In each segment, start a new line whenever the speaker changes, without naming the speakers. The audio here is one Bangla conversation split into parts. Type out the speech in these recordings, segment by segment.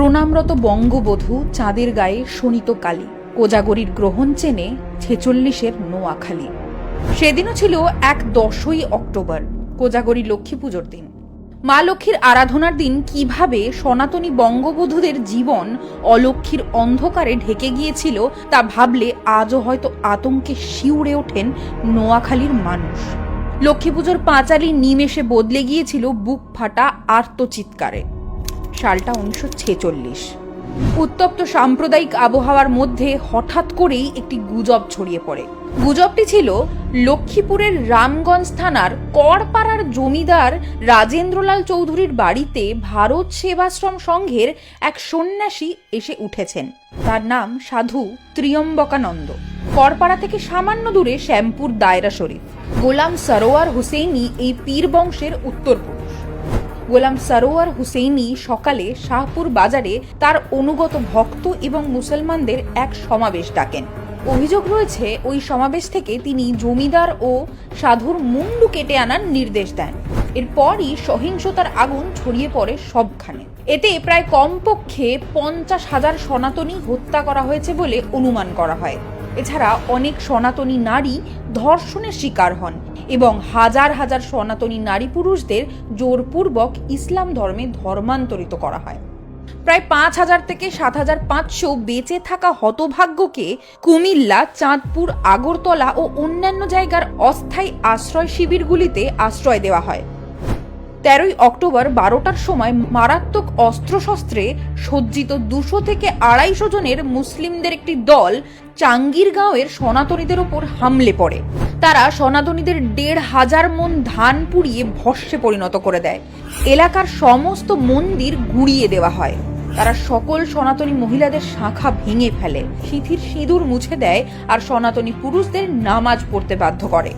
প্রণামরত বঙ্গবধূ চাঁদের গায়ে শোণিত কালী। কোজাগরীর গ্রহণ চেনে ছেচল্লিশের নোয়াখালী। সেদিনও ছিল এক দশই অক্টোবর, কোজাগরী লক্ষ্মী পুজোর দিন। মা লক্ষ্মীর আরাধনার দিন কীভাবে সনাতনী বঙ্গবধূদের জীবন অলক্ষ্মীর অন্ধকারে ঢেকে গিয়েছিল তা ভাবলে আজও হয়তো আতঙ্কে শিউরে ওঠেন নোয়াখালীর মানুষ। লক্ষ্মী পুজোর পাঁচালি নিমেষে বদলে গিয়েছিল বুক ফাটা আর্তচিৎকারে। সালটা উনিশশো ছেচল্লিশ। উত্তপ্ত সাম্প্রদায়িক আবহাওয়ার মধ্যে হঠাৎ করেই একটি গুজব ছড়িয়ে পড়ে। গুজবটি ছিল লক্ষ্মীপুরের রামগঞ্জ থানার করপাড়ার জমিদার রাজেন্দ্রলাল চৌধুরীর বাড়িতে ভারত সেবাশ্রম সংঘের এক সন্ন্যাসী এসে উঠেছেন। তার নাম সাধু ত্রিয়ম্বকানন্দ। করপাড়া থেকে সামান্য দূরে শ্যামপুর দায়রা শরীফ। গোলাম সরোয়ার হুসেইনি এই পীর বংশের উত্তরপুরুষ। গোলাম সরোয়ার হুসেইনি সকালে শাহপুর বাজারে তার অনুগত ভক্ত এবং মুসলমানদের এক সমাবেশ ডাকেন। অভিযোগ রয়েছে, ওই সমাবেশ থেকে তিনি জমিদার ও সাধুর মুন্ডু কেটে আনার নির্দেশ দেন। এরপরই সহিংসতার আগুন ছড়িয়ে পড়ে সবখানে। এতে প্রায় কমপক্ষে পঞ্চাশ হাজার সনাতনী হত্যা করা হয়েছে বলে অনুমান করা হয়। এছাড়া অনেক সনাতনী নারী ধর্ষণের শিকার হন এবং হাজার হাজার সনাতনী নারী পুরুষদের জোরপূর্বক ইসলাম ধর্মে ধর্মান্তরিত করা হয়। প্রায় পাঁচ হাজার থেকে সাত হাজার পাঁচশো বেঁচে থাকা হতভাগ্যকে কুমিল্লা, চাঁদপুর, আগরতলা ও অন্যান্য জায়গার অস্থায়ী আশ্রয় শিবিরগুলিতে আশ্রয় দেওয়া হয়। তেরোই অক্টোবর বারোটার সময় মারাত্মক অস্ত্রশস্ত্রে সজ্জিত দুশো থেকে আড়াইশো জনের মুসলিমদের একটি দল চাঙ্গিরগাঁওয়ের সনাতনীদের ওপর হামলে পড়ে। তারা সনাতনীদের দেড় হাজার মন ধান পুড়িয়ে ভস্যে পরিণত করে দেয়। এলাকার সমস্ত মন্দির গুড়িয়ে দেওয়া হয়। তারা সকল সনাতনী মহিলাদের শাখা ভেঙে ফেলে। সিঁথির সিঁদুর মুছে দেয় আর সনাতনী পুরুষদের নামাজ পড়তে বাধ্য করে।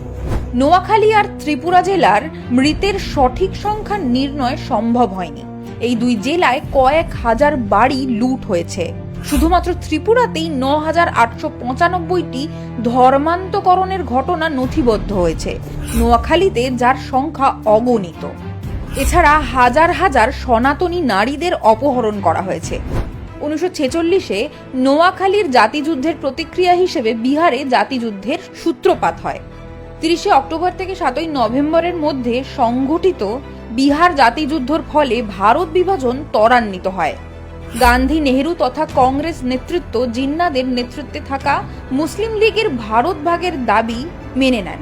নোয়াখালী আর ত্রিপুরা জেলার মৃতের সঠিক সংখ্যা নির্ণয় সম্ভব হয়নি। এই দুই জেলায় কয়েক হাজার বাড়ি লুট হয়েছে। শুধুমাত্র ত্রিপুরাতেই ন হাজার আটশো পঁচানব্বইটি ধর্মান্তকরণের ঘটনা নথিবদ্ধ হয়েছে। নোয়াখালীতে যার সংখ্যা অগণিত। এছাড়া হাজার হাজার সনাতনী নারীদের অপহরণ করা হয়েছে। উনিশশো ছেচল্লিশে নোয়াখালীর জাতিযুদ্ধের প্রতিক্রিয়া হিসেবে বিহারে জাতিযুদ্ধের সূত্রপাত হয়। তিরিশে অক্টোবর থেকে সাতই নভেম্বরের মধ্যে সংঘটিত বিহার জাতিযুদ্ধর ফলে ভারত বিভাজন ত্বরান্বিত হয়। গান্ধী নেহেরু তথা কংগ্রেস নেতৃত্ব জিন্নাদের নেতৃত্বে থাকা মুসলিম লীগের ভারত ভাগের দাবি মেনে নেন।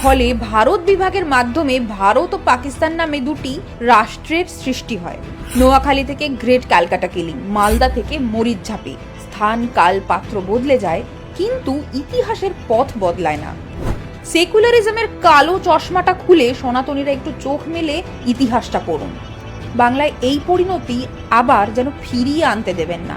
ফলে ভারত বিভাগের মাধ্যমে ভারত ও পাকিস্তান নামে দুটি রাষ্ট্রের সৃষ্টি হয়। নোয়াখালী থেকে গ্রেট ক্যালকাটা কিলিং, মালদা থেকে মরিচঝাপি স্থান কাল পাত্র বদলে যায়, কিন্তু ইতিহাসের পথ বদলায় না। সেকুলারিজমের কালো চশমাটা খুলে সনাতনীরা একটু চোখ মেলে ইতিহাসটা পড়ুন। বাংলায় এই পরিণতি আবার যেন ফিরিয়ে আনতে দেবেন না।